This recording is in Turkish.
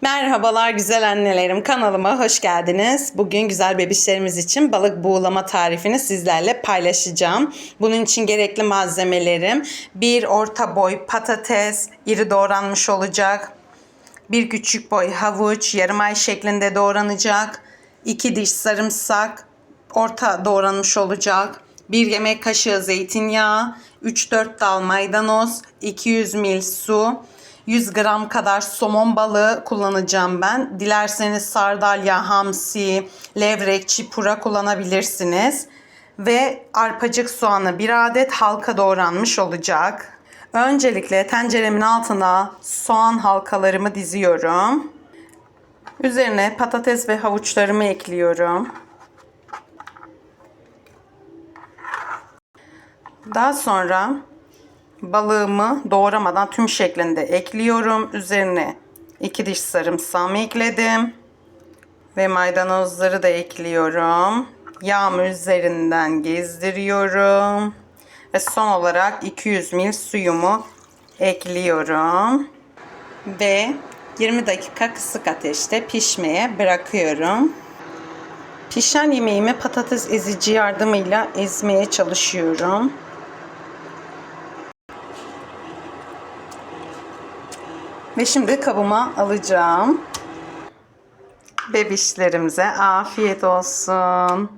Merhabalar güzel annelerim kanalıma hoş geldiniz. Bugün güzel bebişlerimiz için balık buğulama tarifini sizlerle paylaşacağım. Bunun için gerekli malzemelerim bir orta boy patates iri doğranmış olacak. Bir küçük boy havuç yarım ay şeklinde doğranacak. 2 diş sarımsak orta doğranmış olacak. 1 yemek kaşığı zeytinyağı, 3-4 dal maydanoz, 200 ml su, 100 gram kadar somon balığı kullanacağım ben. Dilerseniz sardalya, hamsi, levrek, çipura kullanabilirsiniz. Ve arpacık soğanı bir adet halka doğranmış olacak. Öncelikle tenceremin altına soğan halkalarımı diziyorum. Üzerine patates ve havuçlarımı ekliyorum. Daha sonra balığımı doğramadan tüm şeklinde ekliyorum. Üzerine iki diş sarımsağımı ekledim. Ve maydanozları da ekliyorum. Yağımı üzerinden gezdiriyorum. Ve son olarak 200 ml suyumu ekliyorum. Ve 20 dakika kısık ateşte pişmeye bırakıyorum. Pişen yemeğimi patates ezici yardımıyla ezmeye çalışıyorum. Ve şimdi kabıma alacağım. Bebişlerimize afiyet olsun.